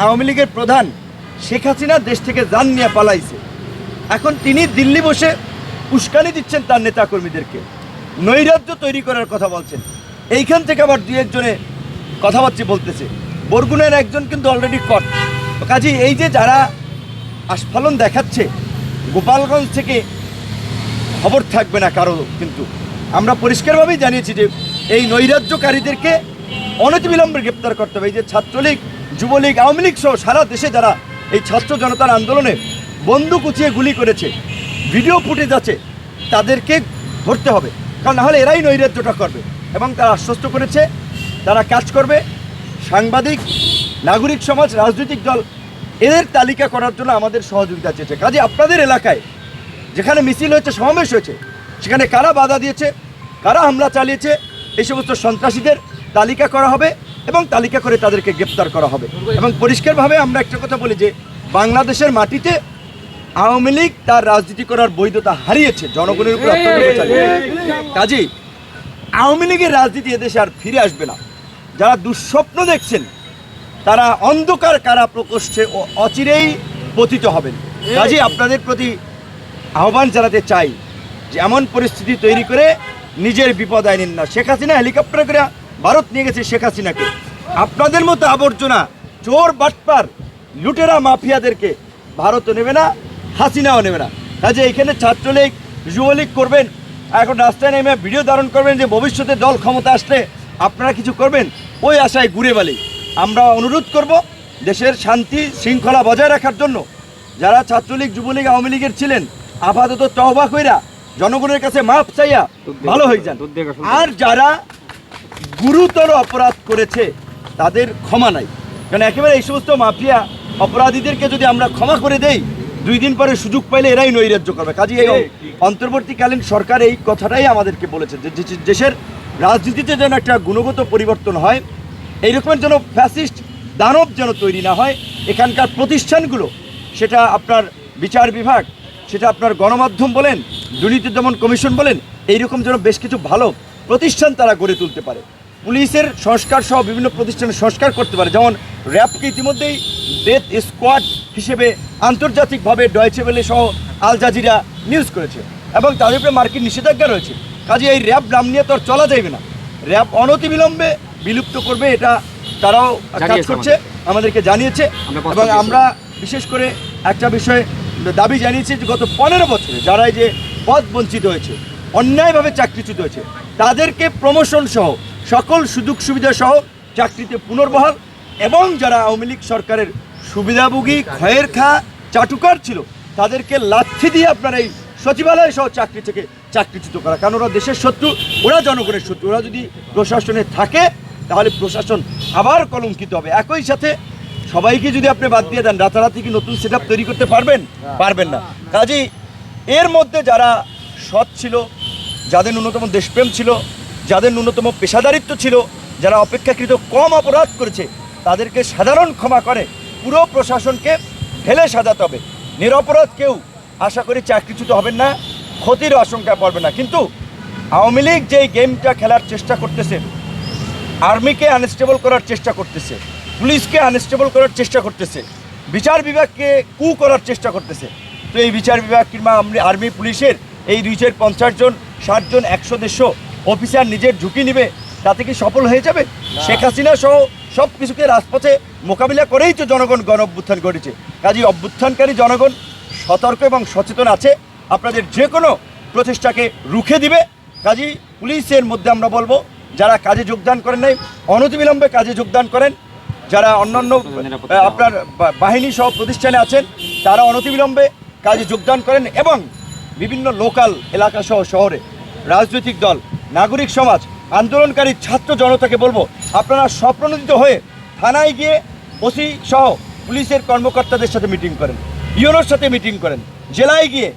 আওয়ামী লীগের প্রধান শেখ হাসিনা দেশ থেকে যান নিয়ে পালাইছে। এখন তিনি দিল্লি বসে উস্কানি দিচ্ছেন তার নেতাকর্মীদেরকে। নৈরাজ্য তৈরি করার কথা বলছেন। এইখান থেকে আবার দুই একজনে কথাবার্তা বলতেছে। বরগুনের একজন কিন্তু অলরেডি কট কাজে, এই যে যারা আস্ফালন দেখাচ্ছে, গোপালগঞ্জ থেকে খবর থাকবে না কারও কিন্তু। আমরা পরিষ্কারভাবেই জানিয়েছি যে এই নৈরাজ্যকারীদেরকে অনতিবিলম্বে গ্রেপ্তার করতে হবে। এই যে ছাত্রলীগ যুবলীগ আওয়ামী লীগ সহ সারা দেশে যারা এই ছাত্র জনতার আন্দোলনে বন্দুক উঁচিয়ে গুলি করেছে ভিডিও ফুটেজ আছে, তাদেরকে ধরতে হবে। কারণ নাহলে এরাই নৈরাজ্যটা করবে এবং তারা আশ্বস্ত করেছে, তারা কাজ করবে। সাংবাদিক, নাগরিক সমাজ, রাজনৈতিক দল, এদের তালিকা করার জন্য আমাদের সহযোগিতা চেয়েছে। কাজে আপনাদের এলাকায় যেখানে মিছিল হয়েছে, সমাবেশ হয়েছে, সেখানে কারা বাধা দিয়েছে, কারা হামলা চালিয়েছে, এই সমস্ত সন্ত্রাসীদের তালিকা করা হবে। এবং তালিকা করে তাদেরকে গ্রেপ্তার করা হবে। এবং পরিষ্কারভাবে আমরা একটা কথা বলি যে বাংলাদেশের মাটিতে আওয়ামী লীগ তার রাজনীতি করার বৈধতা হারিয়েছে জনগণের উপর কাজেই আওয়ামী লীগের রাজনীতি এদেশে আর ফিরে আসবে না। যারা দুঃস্বপ্ন দেখছেন তারা অন্ধকার কারা প্রকোষ্ঠে ও অচিরেই পতিত হবেন। কাজেই আপনাদের প্রতি আহ্বান জানাতে চাই যে এমন পরিস্থিতি তৈরি করে নিজের বিপদ আইনেন না। শেখ হাসিনা হেলিকপ্টার করে ভারত নিয়ে গেছে শেখ হাসিনাকে। আপনাদের মতো আবর্জনা চোর বাটপার লুটেরা মাফিয়াদেরকে ভারতও নেবে না হাসিনাও নেবে না। কাজে এখানে ছাত্রলীগ যুবলীগ করবেন এখন রাস্তায় নেমে ভিডিও ধারণ করবেন যে ভবিষ্যতে দল ক্ষমতা আসলে আপনারা কিছু করবেন ওই আশায় ঘুরে বালি। আমরা অনুরোধ করব দেশের শান্তি শৃঙ্খলা বজায় রাখার জন্য। যারা ছাত্রলীগ যুবলীগ আওয়ামী লীগের ছিলেন আপাতত তহবা কইরা জনগণের কাছে মাপ চাইয়া ভালো হয়ে যান। আর যারা গুরুতর অপরাধ করেছে তাদের ক্ষমা নাই। কারণ একেবারে এই সমস্ত মাফিয়া অপরাধীদেরকে যদি আমরা ক্ষমা করে দেই দুই দিন পরে সুযোগ পাইলে এরাই নৈরাজ্য করবে। কাজে এই অন্তর্বর্তীকালীন সরকার এই কথাটাই আমাদেরকে বলেছে যে দেশের রাজনীতিতে যেন একটা গুণগত পরিবর্তন হয় এইরকমের যেন ফ্যাসিস্ট দানব যেন তৈরি না হয় এখানকার প্রতিষ্ঠানগুলো সেটা আপনার বিচার বিভাগ সেটা আপনার গণমাধ্যম বলেন দুর্নীতি দমন কমিশন বলেন এইরকম যেন বেশ কিছু ভালো প্রতিষ্ঠান তারা গড়ে তুলতে পারে। পুলিশের সংস্কার সহ বিভিন্ন প্রতিষ্ঠানের সংস্কার করতে পারে। যেমন র্যাবকে ইতিমধ্যেই ডেথ স্কোয়াড হিসেবে আন্তর্জাতিকভাবে ডয়েচে বেলে সহ আল জাজিরা নিউজ করেছে এবং তাদের উপরে মার্কিন নিষেধাজ্ঞা রয়েছে। কাজে এই র্যাব নাম নিয়ে তো আর চলা যাবে না। র্যাব অনতিবিলম্বে বিলুপ্ত করবে এটা তারাও কাজ করছে আমাদেরকে জানিয়েছে এবং আমরা বিশেষ করে একটা বিষয়ে দাবি জানিয়েছি যে গত পনেরো বছরে যারা এই যে পদ বঞ্চিত হয়েছে অন্যায়ভাবে চাকরিচ্যুত হয়েছে তাদেরকে প্রমোশন সহ সকল সুযোগ সুবিধা সহ চাকরিতে পুনর্বহাল এবং যারা আওয়ামী লীগ সরকারের সুবিধাভোগী, ক্ষয়ের খা, চাটুকার ছিল, তাদেরকে লাথি দিয়ে আপনার এই সচিবালয় সহ চাকরি থেকে চাকরিচ্যুত করা। কারণ ওরা দেশের শত্রু, ওরা জনগণের শত্রু। ওরা যদি প্রশাসনে থাকে, তাহলে প্রশাসন আবার কলঙ্কিত হবে। একই সাথে সবাইকে যদি আপনি বাদ দিয়ে দেন, রাতারাতি কি নতুন সেট তৈরি করতে পারবেন? পারবেন না। কাজেই এর মধ্যে যারা সৎ ছিল, যাদের ন্যূনতম দেশপ্রেম ছিল যাদের ন্যূনতম পেশাদারিত্ব ছিল, যারা অপেক্ষাকৃত কম অপরাধ করেছে, তাদেরকে সাধারণ ক্ষমা করে পুরো প্রশাসনকে ঢেলে সাজাতে হবে। নিরপরাধ কেউ আশা করি চাকরিচ্যুত হবেন না, ক্ষতির আশঙ্কা পড়বে না। কিন্তু আওয়ামী লীগ যেই গেমটা খেলার চেষ্টা করতেছে, আর্মিকে আনস্টেবল করার চেষ্টা করতেছে, পুলিশকে আনস্টেবল করার চেষ্টা করতেছে, বিচার বিভাগকে কু করার চেষ্টা করতেছে, তো এই বিচার বিভাগ কিংবা আর্মি পুলিশের এই দুইশের পঞ্চাশ জন, ষাট জন, একশো, দেড়শো অফিসার নিজের ঝুঁকি নেবে তাতে কি সফল হয়ে যাবে? শেখ হাসিনা সহ সব কিছুকে রাজপথে মোকাবিলা করেই তো জনগণ গণ অভ্যুত্থান করেছে কাজেই অভ্যুত্থানকারী জনগণ সতর্ক এবং সচেতন আছে আপনাদের যে কোনো প্রচেষ্টাকে রুখে দিবে। কাজেই পুলিশের মধ্যে আমরা বলব যারা কাজে যোগদান করেন নাই অনতিবিলম্বে কাজে যোগদান করেন। যারা অন্যান্য আপনার বাহিনী সহ প্রতিষ্ঠানে আছেন তারা অনতিবিলম্বে কাজে যোগদান করেন এবং বিভিন্ন লোকাল এলাকা সহ শহরে রাজনৈতিক দল নাগরিক সমাজ, আন্দোলনকারী ছাত্র জনতাকে বলব, আপনারা স্বপ্রণোদিত হয়ে থানায় গিয়ে ওসি সহ পুলিশের কর্মকর্তাদের সাথে মিটিং করেন, ইউনোর সাথে মিটিং করেন, জেলায় গিয়ে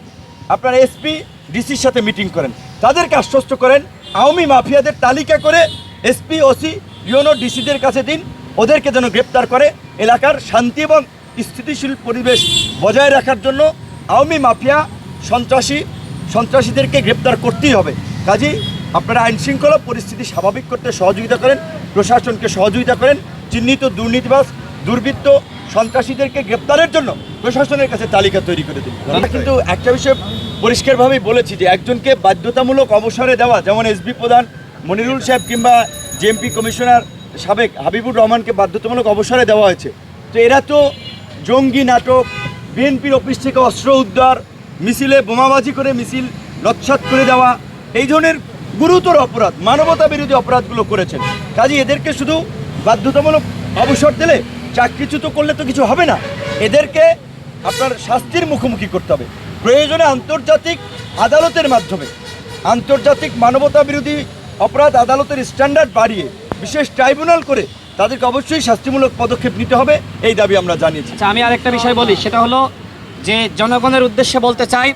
আপনার এসপি, ডিসির সাথে মিটিং করেন, তাদেরকে আশ্বস্ত করেন, আওয়ামী মাফিয়াদের তালিকা করে এসপি, ওসি, ইউনো, ডিসিদের কাছে দিন, ওদেরকে যেন গ্রেপ্তার করে এলাকার শান্তি এবং স্থিতিশীল পরিবেশ বজায় রাখার জন্য আওয়ামী মাফিয়া সন্ত্রাসী, সন্ত্রাসীদেরকে গ্রেপ্তার করতেই হবে। কাজেই আপনারা আইন শৃঙ্খলা পরিস্থিতি স্বাভাবিক করতে সহযোগিতা করেন প্রশাসনকে সহযোগিতা করেন চিহ্নিত দুর্নীতিবাজ দুর্বৃত্ত সন্ত্রাসীদেরকে গ্রেপ্তারের জন্য প্রশাসনের কাছে তালিকা তৈরি করে দিন। আমরা কিন্তু একটা বিষয় পরিষ্কারভাবেই বলেছি যে একজনকে বাধ্যতামূলক অবসরে দেওয়া যেমন এসবি প্রধান মনিরুল সাহেব কিংবা জেএমপি কমিশনার সাবেক হাবিবুর রহমানকে বাধ্যতামূলক অবসরে দেওয়া হয়েছে। তো এরা তো জঙ্গি নাটক বিএনপির অফিস থেকে অস্ত্র উদ্ধার মিছিলে বোমাবাজি করে মিছিল নৎসাত করে দেওয়া এই ধরনের গুরুতর অপরাধ, মানবতা বিরোধী অপরাধগুলো করেছেন। কাজে এদেরকে শুধু বাধ্যতামূলক অবসর দিলে চাকরিচ্যুত করলে তো কিছু হবে না। এদেরকে আপনার শাস্তির মুখোমুখি করতে হবে। প্রয়োজনে আন্তর্জাতিক আদালতের মাধ্যমে, আন্তর্জাতিক মানবতা বিরোধী অপরাধ আদালতের স্ট্যান্ডার্ড বাড়িয়ে বিশেষ ট্রাইব্যুনাল করে তাদেরকে অবশ্যই শাস্তিমূলক পদক্ষেপ নিতে হবে, এই দাবি আমরা জানিয়েছি। আচ্ছা আমি আরেকটা বিষয় বলি, সেটা হলো যে জনগণের উদ্দেশ্যে বলতে চাই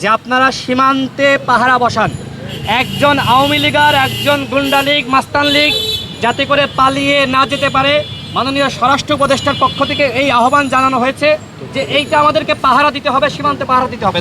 যে আপনারা সীমান্তে পাহারা বসান। একজন আওয়ামী লীগার একজন গুন্ডা লীগ, মাস্তান লীগ, যাতে করে পালিয়ে না যেতে পারে। মাননীয় স্বরাষ্ট্র উপদেষ্টার পক্ষ থেকে এই আহ্বান জানানো হয়েছে যে এইটা আমাদেরকে পাহারা দিতে হবে, সীমান্তে পাহারা দিতে হবে।